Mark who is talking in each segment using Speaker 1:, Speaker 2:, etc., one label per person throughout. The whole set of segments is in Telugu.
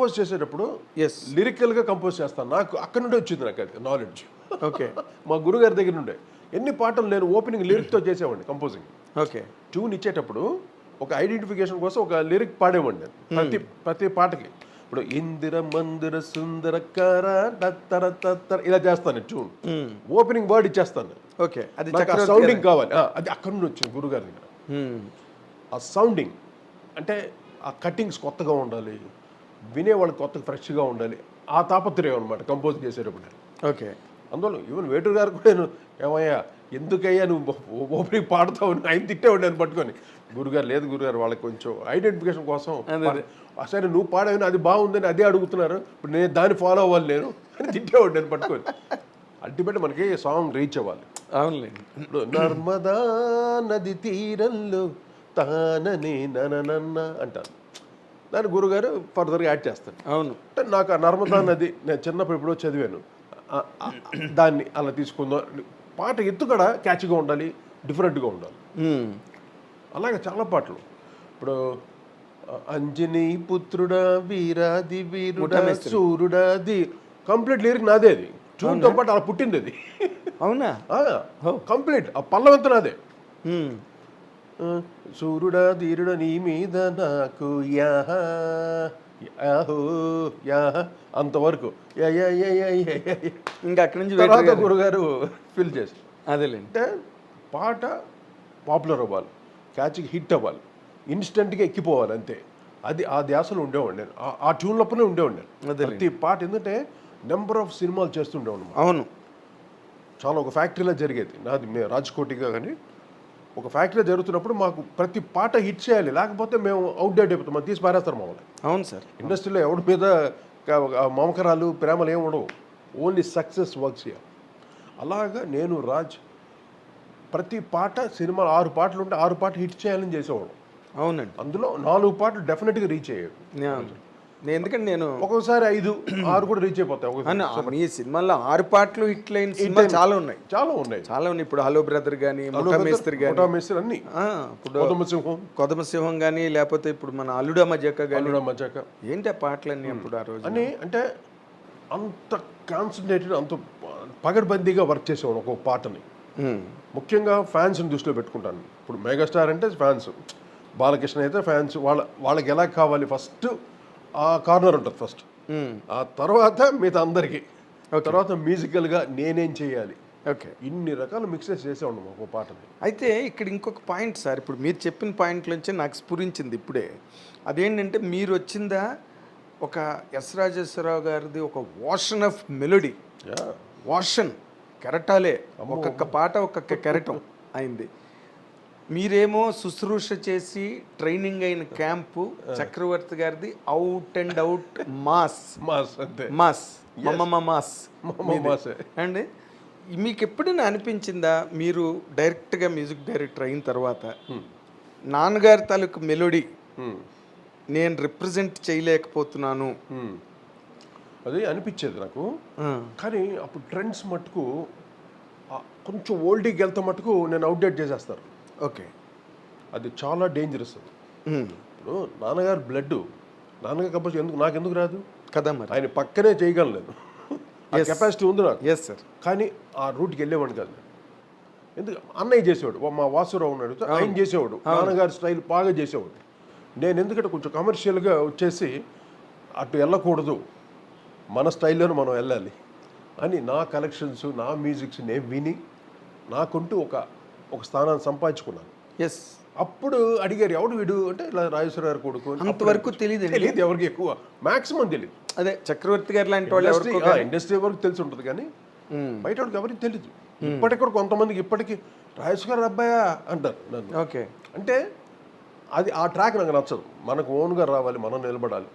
Speaker 1: కంపోజ్ చేసేటప్పుడు
Speaker 2: ఎస్
Speaker 1: లిరికల్గా కంపోజ్ చేస్తాను. నాకు అక్కడ నుండి వచ్చింది నాకు అది నాలెడ్జ్
Speaker 2: ఓకే
Speaker 1: మా గురుగారి దగ్గర నుండే. ఎన్ని పాటలు నేను ఓపెనింగ్ లిరిక్తో చేసేవాడిని కంపోజింగ్
Speaker 2: ఓకే
Speaker 1: ట్యూన్ ఇచ్చేటప్పుడు ఒక ఐడెంటిఫికేషన్ కోసం ఒక లిరిక్ పాడేవాడిని నేను. ప్రతి ప్రతి పాటకి. ఇప్పుడు ఇందిర మందిర సుందర కార తత్తర తత్తర ఇలా చేస్తాను ట్యూన్ ఓపెనింగ్ వర్డ్ ఇచ్చేస్తాను
Speaker 2: ఓకే అది
Speaker 1: సౌండింగ్ కావాలి. అది అక్కడ నుండి వచ్చింది గురుగారి దగ్గర.
Speaker 2: మ్మ్.
Speaker 1: ఆ సౌండింగ్ అంటే ఆ కట్టింగ్స్ కొత్తగా ఉండాలి. వినేవాళ్ళు కొత్త ఫ్రెష్గా ఉండాలి. ఆ తాపత్రయం అనమాట కంపోజ్ చేసేటప్పుడు.
Speaker 2: ఓకే.
Speaker 1: అందులో ఈవెన్ వేటూరు గారు కూడా నేను ఏమయ్యా ఎందుకయ్యా నువ్వు ఓపెనింగ్ పాడతావు ఆయన తిట్టేవాడు నేను పట్టుకొని గురుగారు లేదు గురుగారు వాళ్ళకి కొంచెం ఐడెంటిఫికేషన్ కోసం "ఆ, సరే నువ్వు పాడావని అది బాగుందని అదే అడుగుతున్నారు ఇప్పుడు నేను దాన్ని ఫాలో అవ్వాలి నేను అని తిట్టేవాడు నేను పట్టుకొని. అల్టిమేట్ మనకి సాంగ్ రీచ్ అవ్వాలి.
Speaker 2: అవునులేండి.
Speaker 1: ఇప్పుడు నర్మదా నది తీరంలో తానని నననన్న అంటారు. దాని గురుగారు ఫర్దర్గా యాడ్ చేస్తాను
Speaker 2: అవును.
Speaker 1: అంటే నాకు ఆ నర్మదా నది నేను చిన్నప్పుడు ఎప్పుడో చదివాను. దాన్ని అలా తీసుకుందాం. పాట ఎత్తుకడ క్యాచ్గా ఉండాలి డిఫరెంట్గా ఉండాలి. అలాగే చాలా పాటలు. ఇప్పుడు అంజనీ పుత్రుడా వీరాది వీరుడా సూర్యుడా ది కంప్లీట్ లిరిక్ నాదే అది. చూడతో పాటు అలా పుట్టింది అది.
Speaker 2: అవునా?
Speaker 1: కంప్లీట్. ఆ పల్లవంతా నాదే. సూర్యుడా ధీరుడా నీ మీద నాకు యాహ యాహో యాహ అంతవరకు. Yeah yeah yeah yeah yeah yeah yeah.
Speaker 2: ఇంకా అక్కడి నుంచి
Speaker 1: తర్వాత గురుగారు ఫిల్ చేసి
Speaker 2: అదేలేండి.
Speaker 1: అంటే పాట పాపులర్ అవ్వాలి క్యాచ్కి హిట్ అవ్వాలి ఇన్స్టెంట్గా ఎక్కిపోవాలి అంతే. అది ఆ ధ్యాసలో ఉండేవాడిని నేను. ఆ- ట్యూన్లలోనే ఉండేవాడిని ప్రతి పాట ఎందుకంటే నెంబర్ ఆఫ్ సినిమాలు చేస్తుండేవాడిని
Speaker 2: అవును.
Speaker 1: చాలా ఒక ఫ్యాక్టరీలో జరిగేది. నాది రాజ్కోటిగా కానీ ఒక ఫ్యాక్టరీ జరుగుతున్నప్పుడు మాకు ప్రతి పాట హిట్ చేయాలి. లేకపోతే మేము అవుట్డేట్ అయిపోతాం. మనం తీసి పారేస్తారు మమ్మల్ని
Speaker 2: అవును సార్.
Speaker 1: ఇండస్ట్రీలో ఎవరి మీద మమకరాలు ప్రేమలు ఏమి ఉండవు. ఓన్లీ సక్సెస్ వర్క్స్ అలాగా నేను రాజ్ ప్రతి పాట సినిమా ఆరు పాటలు ఉంటే ఆరు పాటలు హిట్ చేయాలని చేసేవాడు
Speaker 2: అవునండి.
Speaker 1: అందులో నాలుగు పాటలు డెఫినెట్గా రీచ్ అయ్యాయి.
Speaker 2: నేను ఎందుకంటే నేను
Speaker 1: ఒక్కొక్కసారి ఐదు ఆరు కూడా రీచ్ అయిపోతాయి ఒక్కొక్కసారి
Speaker 2: అన్న, మీ సినిమాలో ఆరు పాటలు హిట్ లైన్ సినిమాలు చాలా ఉన్నాయి.
Speaker 1: చాలా ఉన్నాయి.
Speaker 2: చాలా ఉన్నాయి. ఇప్పుడు హలో బ్రదర్ కానీ ముఠామేస్త్రి కానీ
Speaker 1: మేస్త్రి అన్ని
Speaker 2: ఇప్పుడు
Speaker 1: గౌతమ సింహం.
Speaker 2: కొదమ సింహం కానీ లేకపోతే ఇప్పుడు మన అల్లుడా మజక్క కానీ
Speaker 1: మజాక.
Speaker 2: ఏంటి ఆ పాటలన్నీ అప్పుడు ఆ రోజు
Speaker 1: అని అంటే అంత కాన్సన్ట్రేటెడ్ అంత పగడ్బందీగా వర్క్ చేసేవాడు ఒక్కొక్క పాటని.
Speaker 2: మ్మ్.
Speaker 1: ముఖ్యంగా ఫ్యాన్స్ని దృష్టిలో పెట్టుకుంటాను. ఇప్పుడు మెగాస్టార్ అంటే ఫ్యాన్స్ బాలకృష్ణ అయితే ఫ్యాన్స్ వాళ్ళ వాళ్ళకి ఎలా కావాలి? ఫస్ట్ ఆ కార్నర్ ఉంటుంది ఫస్ట్. ఆ తర్వాత మిగతా అందరికీ. తర్వాత మ్యూజికల్గా నేనేం చేయాలి?
Speaker 2: ఓకే.
Speaker 1: ఇన్ని రకాల మిక్సెస్ చేసేవాడు ఒక పాటని.
Speaker 2: అయితే ఇక్కడ ఇంకొక పాయింట్ సార్ ఇప్పుడు మీరు చెప్పిన పాయింట్ నుంచి నాకు స్ఫురించింది ఇప్పుడే. అదేంటంటే మీరు వచ్చిందా ఒక ఎస్ రాజేశ్వరరావు గారిది ఒక వాషన్ ఆఫ్ మెలోడీ. వాషన్ కెరటాలే. ఒక్కొక్క పాట ఒక్కొక్క కెరటం అయింది. మీరేమో శుశ్రూష చేసి ట్రైనింగ్ అయిన క్యాంపు చక్రవర్తి గారిది out and out mass
Speaker 1: mass అంతే.
Speaker 2: మాస్ మమ్మమ్మ మాస్
Speaker 1: మాసే
Speaker 2: అండి మీకు ఎప్పుడైనా అనిపించిందా మీరు డైరెక్ట్గా మ్యూజిక్ డైరెక్టర్ అయిన తర్వాత నాన్నగారి తాలూకు మెలోడీ. నేను రిప్రజెంట్ చేయలేకపోతున్నాను.
Speaker 1: అది అనిపించేది నాకు. కానీ అప్పుడు ట్రెండ్స్ మట్టుకు ఆ కొంచెం ఓల్డీకి వెళ్తే మట్టుకు నేను అవుట్డేట్ చేసేస్తారు.
Speaker 2: ఓకే.
Speaker 1: అది చాలా డేంజరస్ అది. ఇప్పుడు నాన్నగారు బ్లడ్ నాన్నగారు కంపల్సరీ ఎందుకు నాకు ఎందుకు రాదు?
Speaker 2: కదా మరి.
Speaker 1: ఆయన పక్కనే చేయగలను కెపాసిటీ ఉంది నాకు.
Speaker 2: ఎస్ సార్
Speaker 1: కానీ ఆ రూట్కి వెళ్ళేవాడిని కాదు. ఎందుకు? అన్నయ్య చేసేవాడు. మా వాసురావు ఉన్నాడు. ఆయన చేసేవాడు. నాన్నగారి స్టైల్ బాగా చేసేవాడు. నేను ఎందుకంటే కొంచెం కమర్షియల్గా వచ్చేసి అటు వెళ్ళకూడదు. మన స్టైల్లోనే మనం వెళ్ళాలి అని నా కలెక్షన్స్ నా మ్యూజిక్స్ నేను విని నాకుంటూ ఒక ఒక స్థానాన్ని సంపాదించుకున్నాను.
Speaker 2: ఎస్
Speaker 1: అప్పుడు అడిగారు ఎవడు వీడు? అంటే ఇలా రాజేశ్వర గారు కొడుకు.
Speaker 2: అంతవరకు తెలియదు
Speaker 1: తెలియదు ఎవరికి ఎక్కువ. మాక్సిమం తెలియదు
Speaker 2: అదే చక్రవర్తి గారు లాంటి వాళ్ళు
Speaker 1: ఇండస్ట్రీ వరకు తెలిసి ఉంటుంది కానీ
Speaker 2: మ్మ్.
Speaker 1: బయట వాళ్ళకి ఎవరికి తెలియదు ఇప్పటికి కూడా కొంతమందికి ఇప్పటికీ రాజేశ్వర గారు అబ్బాయా అంటారు
Speaker 2: ఓకే
Speaker 1: అంటే అది ఆ ట్రాక్ నాకు నచ్చదు. మనకు ఓన్గా రావాలి మనం నిలబడాలి.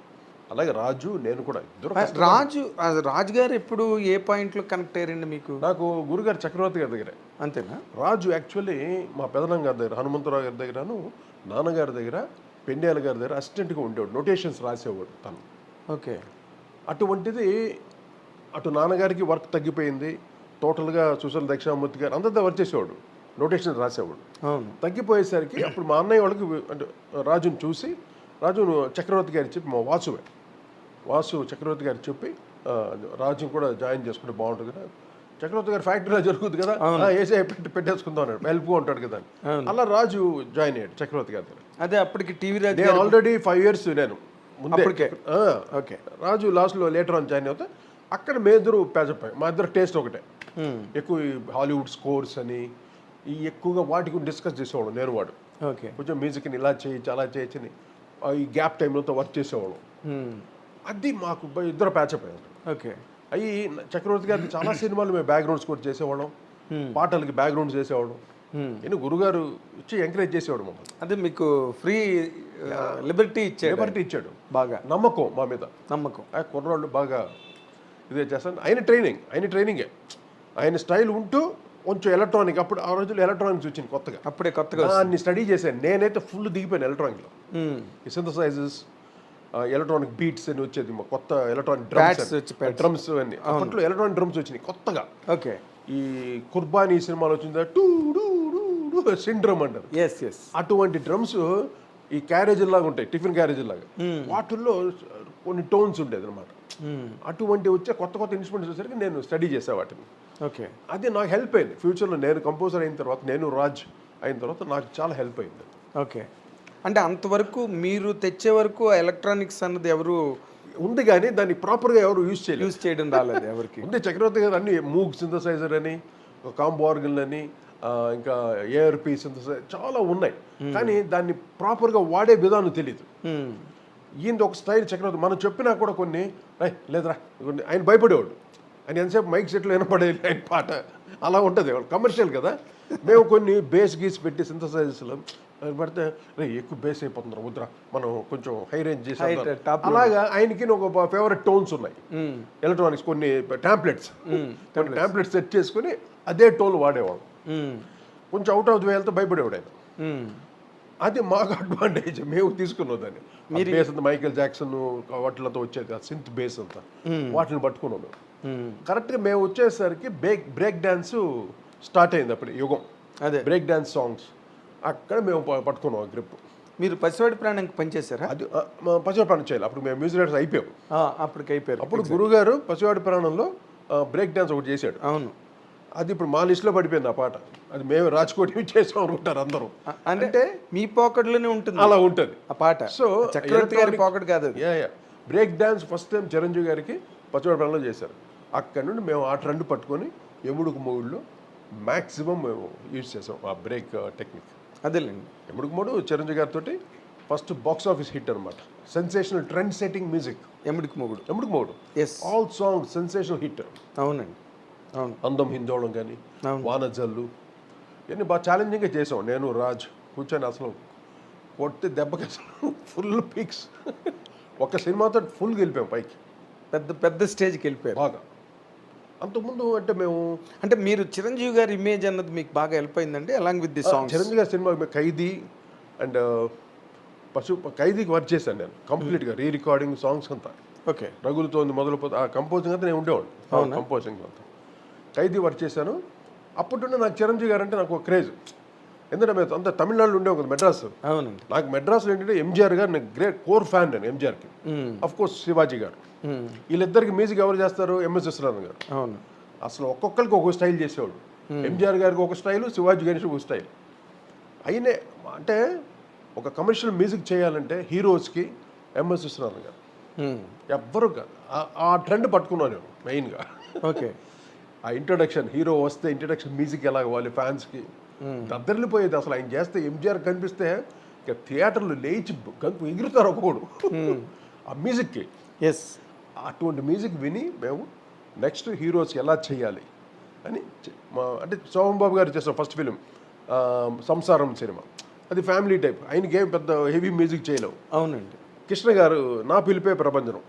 Speaker 1: అలాగే రాజు నేను కూడా.
Speaker 2: రాజు రాజు గారు ఎప్పుడు ఏ పాయింట్లో కనెక్ట్ అయ్యారండి మీకు?
Speaker 1: నాకు గురుగారు చక్రవర్తి గారి దగ్గరే.
Speaker 2: అంతేనా?
Speaker 1: రాజు యాక్చువల్లీ మా పెదనం గారి దగ్గర హనుమంతరావు గారి దగ్గరను నాన్నగారి దగ్గర పెండ్యాల గారి దగ్గర అసిస్టెంట్గా ఉండేవాడు. నోటేషన్స్ రాసేవాడు తను.
Speaker 2: ఓకే.
Speaker 1: అటువంటిది అటు నాన్నగారికి వర్క్ తగ్గిపోయింది. టోటల్గా సుశల దక్షిణామూర్తి గారు అందరితో వర్క్ చేసేవాడు. నోటేషన్ రాసేవాడు. తగ్గిపోయేసరికి అప్పుడు మా అన్నయ్య వాళ్ళకి అంటే రాజుని చూసి రాజు చక్రవర్తి గారు చెప్పి మా వాసువే. వాసు చక్రవర్తి గారు చెప్పి ఆ, రాజుని కూడా జాయిన్ చేసుకుంటే బాగుంటుంది కదా. చక్రవర్తి గారు ఫ్యాక్టరీలో జరుగుతుంది కదా. ఏసే పెట్టి పెట్టేసుకుందాం అన్నాడు. హెల్ప్గా ఉంటాడు కదా. అలా రాజు జాయిన్ అయ్యాడు చక్రవర్తి గారి దగ్గర.
Speaker 2: అదే అప్పటికి టీవీ రాజు
Speaker 1: నేను ఆల్రెడీ ఫైవ్ ఇయర్స్ నేను ముందే.
Speaker 2: ఓకే.
Speaker 1: రాజు లాస్ట్లో లేటర్ ఆన్ జాయిన్ అవుతా అక్కడ మీ ఇద్దరు పేజప్ మా ఇద్దరు టేస్ట్ ఒకటే. ఎక్కువ హాలీవుడ్ స్కోర్స్ అని ఈ ఎక్కువగా వాటి గురించి డిస్కస్ చేసేవాడు నేను వాడు.
Speaker 2: ఓకే.
Speaker 1: కొంచెం మ్యూజిక్ని ఇలా చేయొచ్చు అలా చేయొచ్చు అని ఆ ఈ గ్యాప్ టైంలో వర్క్ చేసేవాళ్ళం. అది మాకు ఇద్దరు ప్యాచప్ అయ్యారు.
Speaker 2: ఓకే.
Speaker 1: అవి చక్రవర్తి గారికి చాలా సినిమాలు మేము బ్యాక్గ్రౌండ్ స్కోర్ చేసేవాళ్ళం. పాటలకి బ్యాక్గ్రౌండ్స్ చేసేవాళ్ళం. నేను గురుగారు ఇచ్చి ఎంకరేజ్ చేసేవాడు మమ్మల్ని.
Speaker 2: అదే మీకు ఫ్రీ లిబర్టీ ఇచ్చాడు.
Speaker 1: లిబర్టీ ఇచ్చాడు.
Speaker 2: బాగా.
Speaker 1: నమ్మకం మా మీద.
Speaker 2: నమ్మకం.
Speaker 1: కుర్రాళ్ళు బాగా ఇదే చేస్తాను. ఆయన ట్రైనింగ్ ఆయన ట్రైనింగే ఆయన స్టైల్ ఉంటూ కొంచెం ఎలక్ట్రానిక్ అప్పుడు ఆ రోజుల్లో ఎలక్ట్రానిక్స్ వచ్చింది కొత్తగా.
Speaker 2: అప్పుడే కొత్తగా
Speaker 1: దాన్ని స్టడీ చేశాను. నేనైతే ఫుల్ దిగిపోయాను ఎలక్ట్రానిక్లో. ఈ సింథసైజెస్ ఎలక్ట్రానిక్ బీట్స్ అని వచ్చేది మా కొత్త ఎలక్ట్రానిక్ డ్రమ్స్. డ్రమ్స్ అన్ని అప్పట్లో ఎలక్ట్రానిక్ డ్రమ్స్ వచ్చినాయి కొత్తగా.
Speaker 2: ఓకే.
Speaker 1: ఈ కుర్బానీ సినిమాలో వచ్చిందా టూ డూ డూ డూ సిండ్రమ్ అంటారు.
Speaker 2: ఎస్ ఎస్
Speaker 1: అటువంటి డ్రమ్స్ ఈ క్యారేజ్ లాగా ఉంటాయి టిఫిన్ క్యారేజ్ లాగా. వాటిల్లో కొన్ని టోన్స్ ఉండేది అనమాట అటువంటి వచ్చే కొత్త కొత్త ఇన్స్ట్రుమెంట్స్ వచ్చేసరికి నేను స్టడీ చేసే వాటిని.
Speaker 2: ఓకే.
Speaker 1: అది నాకు హెల్ప్ అయింది. ఫ్యూచర్లో నేను కంపోజర్ అయిన తర్వాత నేను రాజ్ అయిన తర్వాత నాకు చాలా హెల్ప్ అయింది.
Speaker 2: ఓకే. అంటే అంతవరకు మీరు తెచ్చే వరకు ఎలక్ట్రానిక్స్ అన్నది ఎవరు
Speaker 1: ఉంది కానీ దాన్ని ప్రాపర్గా ఎవరు యూజ్ చేయలేదు.
Speaker 2: యూజ్ చేయడం రాలేదు ఎవరికి.
Speaker 1: ఉంది చక్రవర్తి గారు అన్ని మూగ్ సింథసైజర్ అని కాంబో ఆర్గన్ అని ఇంకా ఏఆర్పి సింథసైజర్ చాలా ఉన్నాయి. కానీ దాన్ని ప్రాపర్గా వాడే విధానం తెలియదు
Speaker 2: మ్మ్.
Speaker 1: ఈయన ఒక స్టైల్ చక్రవర్తి. మనం చెప్పినా కూడా కొన్ని "ఏయ్, లేదురా. ఇదిగోండి." ఆయన భయపడేవాడు. ఆయన ఎంతసేపు మైక్ సెట్లు వినపడేది ఆయన పాట. అలా ఉంటుంది. కమర్షియల్ కదా. మేము కొన్ని బేస్ గీసి పెట్టి సింథసైజర్స్లో పడితే రే ఎక్కువ బేస్ అయిపోతుంది వద్దురా. మనం కొంచెం హై రేంజ్ చేసి అలాగా ఆయనకి ఒక ఫేవరెట్ టోన్స్ ఉన్నాయి. ఎలక్ట్రానిక్స్ కొన్ని టాంప్లెట్స్ కొన్ని టాంప్లెట్స్ సెట్ చేసుకుని అదే టోన్ వాడేవాడు. కొంచెం అవుట్ ఆఫ్ ది వేలతో భయపడేవాడు ఆయన. అది మాకు అడ్వాంటేజ్ మేము తీసుకున్నాం దాన్ని. బేస్ అంతా మైకేల్ జాక్సన్ వాటిలతో వచ్చేది సింత్ బేస్ అంతా. వాటిని పట్టుకున్నాం మేము. కరెక్ట్గా మేము వచ్చేసరికి బ్రేక్ బ్రేక్ డ్యాన్స్ స్టార్ట్ అయింది అప్పుడు యుగం.
Speaker 2: అదే.
Speaker 1: బ్రేక్ డ్యాన్స్ సాంగ్స్ అక్కడ మేము పట్టుకున్నాం ఆ గ్రిప్.
Speaker 2: మీరు పసివాడి ప్రాణానికి పనిచేశారా?
Speaker 1: అది పసివాడి ప్రాణం చేయాలి. అప్పుడు మేము మ్యూజిక్ డైరెక్టర్స్ అయిపోయాం.
Speaker 2: అప్పటికి అయిపోయారు.
Speaker 1: అప్పుడు గురుగారు పసివాడి ప్రాణంలో బ్రేక్ డ్యాన్స్ ఒకటి చేశాడు.
Speaker 2: అవును.
Speaker 1: అది ఇప్పుడు మా లిస్ట్లో పడిపోయింది ఆ పాట. అది మేము రాజ్కోట్ చేసాం అనుకుంటారు అందరూ.
Speaker 2: అంటే మీ పాకెట్లోనే ఉంటుంది.
Speaker 1: అలా ఉంటుంది.
Speaker 2: ఆ పాట.
Speaker 1: సో
Speaker 2: చక్రవర్తి గారి పాకెట్ కాదు అది.
Speaker 1: Yeah yeah break dance first time Chiranjeevi గారికి పచ్చడి ప్రాణంలో చేశారు. అక్కడ నుండి మేము ఆ ట్రెండ్ పట్టుకొని ఎముడుకు మూడులో మ్యాక్సిమం మేము యూజ్ చేసాం ఆ బ్రేక్ టెక్నిక్
Speaker 2: అదేలేండి.
Speaker 1: ఎముడుకు మూడు చిరంజీవి గారితో ఫస్ట్ బాక్స్ ఆఫీస్ హిట్ అనమాట sensational trend setting music
Speaker 2: Yamudiki Mogudu
Speaker 1: ఎముడుకు మూడు.
Speaker 2: Yes
Speaker 1: all song sensational hit
Speaker 2: అవునండి. అవును.
Speaker 1: అందం హిందోళం కానీ. వానజల్లు ఇవన్నీ బాగా ఛాలెంజింగ్గా చేసాం. నేను రాజ్ కూర్చొని అసలు కొట్టి దెబ్బకి అసలు ఫుల్ పీక్స్ ఒక సినిమాతో ఫుల్ గెలిపాం పైకి.
Speaker 2: పెద్ద పెద్ద స్టేజ్కి వెళ్ళిపోయారు.
Speaker 1: బాగా. అంతకుముందు అంటే మేము
Speaker 2: అంటే మీరు చిరంజీవి గారి ఇమేజ్ అన్నది మీకు బాగా హెల్ప్ అయిందండి along with the songs
Speaker 1: Chiranjeevi గారి సినిమా ఖైదీ అండ్ పశు ఖైదీకి వర్క్ చేశాను నేను కంప్లీట్గా రీ రికార్డింగ్ సాంగ్స్ అంతా.
Speaker 2: ఓకే
Speaker 1: రగులుతోంది మొదలుపోతే ఆ కంపోజింగ్ అంతా నేను ఉండేవాడు కంపోజింగ్ అంతా. ఖైదీ వర్క్ చేశాను. అప్పటి నుండి నాకు చిరంజీవి గారు అంటే నాకు ఒక క్రేజ్ ఎందుకంటే మేము అంతా తమిళనాడులో ఉండేవాం కదా మెడ్రాస్.
Speaker 2: అవునండి.
Speaker 1: నాకు మెడ్రాస్లో ఏంటంటే ఎంజిఆర్ గారు నాకు గ్రేట్ కోర్ ఫ్యాన్ నేను ఎంజిఆర్కి. అఫ్ కోర్స్ శివాజీ గారు. వీళ్ళిద్దరికి మ్యూజిక్ ఎవరు చేస్తారు? ఎంఎస్ విశ్వనాథన్ గారు.
Speaker 2: అవును.
Speaker 1: అసలు ఒక్కొక్కరికి ఒక్కొక్క స్టైల్ చేసేవాడు ఎంజిఆర్ గారికి ఒక స్టైల్ శివాజీ గారికి ఒక స్టైల్. అయినే అంటే ఒక కమర్షియల్ మ్యూజిక్ చేయాలంటే హీరోస్కి ఎంఎస్ విశ్వనాథన్ గారు. ఎవ్వరు ఆ ట్రెండ్ పట్టుకున్నాను నేను మెయిన్గా.
Speaker 2: ఓకే.
Speaker 1: ఆ ఇంట్రొడక్షన్ హీరో వస్తే ఇంట్రొడక్షన్ మ్యూజిక్ ఎలా ఇవ్వాలి ఫ్యాన్స్కి? దద్దరిల్లిపోయేది అసలు ఆయన చేస్తే ఎంజిఆర్ కనిపిస్తే ఇక థియేటర్లు లేచి గంతు ఎగురుతారు ఒక్కొక్కడు ఆ మ్యూజిక్కి.
Speaker 2: ఎస్
Speaker 1: అటువంటి మ్యూజిక్ విని మేము నెక్స్ట్ హీరోస్ ఎలా చేయాలి అని మా అంటే సోమన్ బాబు గారు చేసిన ఫస్ట్ ఫిలిం సంసారం సినిమా. అది ఫ్యామిలీ టైప్. ఆయనకి ఏం పెద్ద హెవీ మ్యూజిక్ చేయలేవు.
Speaker 2: అవునండి.
Speaker 1: కృష్ణ గారు నా పిలిపే ప్రపంచం.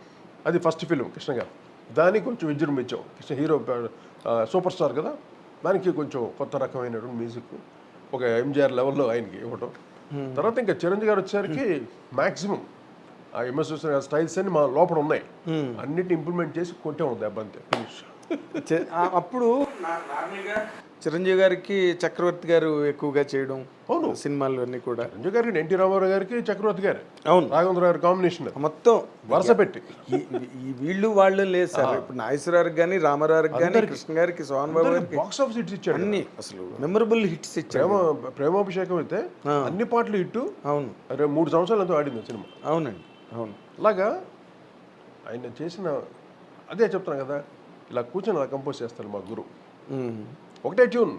Speaker 1: అది ఫస్ట్ ఫిలిం కృష్ణ గారు. దానికి కొంచెం విజృంభించాం. కృష్ణ హీరో సూపర్ స్టార్ కదా. దానికి కొంచెం కొత్త రకమైనటువంటి మ్యూజిక్ ఒక ఎంజిఆర్ లెవెల్లో ఆయనకి ఇవ్వటం. తర్వాత ఇంకా చిరంజీవి గారు వచ్చేసరికి మ్యాక్సిమం ఆ ఎంఎస్ స్టైల్స్ అన్ని మా లోపల ఉన్నాయి. అన్నిటిని ఇంప్లిమెంట్ చేసి కొట్టే ఉంది దెబ్బ అంతే. ఫినిష్
Speaker 2: ఆ- అప్పుడు చిరంజీవి గారికి చక్రవర్తి గారు ఎక్కువగా చేయడం
Speaker 1: అవును.
Speaker 2: సినిమాలు అన్నీ కూడా.
Speaker 1: చిరంజీవి గారికి ఎన్టీ రామారావు గారికి చక్రవర్తి గారు.
Speaker 2: అవును.
Speaker 1: రాఘవేంద్ర గారి కాంబినేషన్.
Speaker 2: మొత్తం.
Speaker 1: వరుస పెట్టి.
Speaker 2: వీళ్ళు వాళ్ళు లేదు సార్. ఇప్పుడు నాగేశ్వరరావుకి కానీ రామారావుకి కానీ కృష్ణ గారికి సోహన్ బాబు గారికి
Speaker 1: బాక్స్ ఆఫీస్ హిట్స్ ఇచ్చాడు
Speaker 2: అన్ని అసలు మెమరబుల్ హిట్స్ ఇచ్చారు
Speaker 1: ప్రేమ ప్రేమాభిషేకం అయితే అన్ని పాటలు ఇట్టు
Speaker 2: అవును.
Speaker 1: అరే మూడు సంవత్సరాలు ఎంతో ఆడింది సినిమా.
Speaker 2: అవునండి. అవును.
Speaker 1: అలాగా ఆయన చేసిన అదే చెప్తాను కదా ఇలా కూర్చొని అలా కంపోజ్ చేస్తారు మా గురువు. ఒకటే ట్యూన్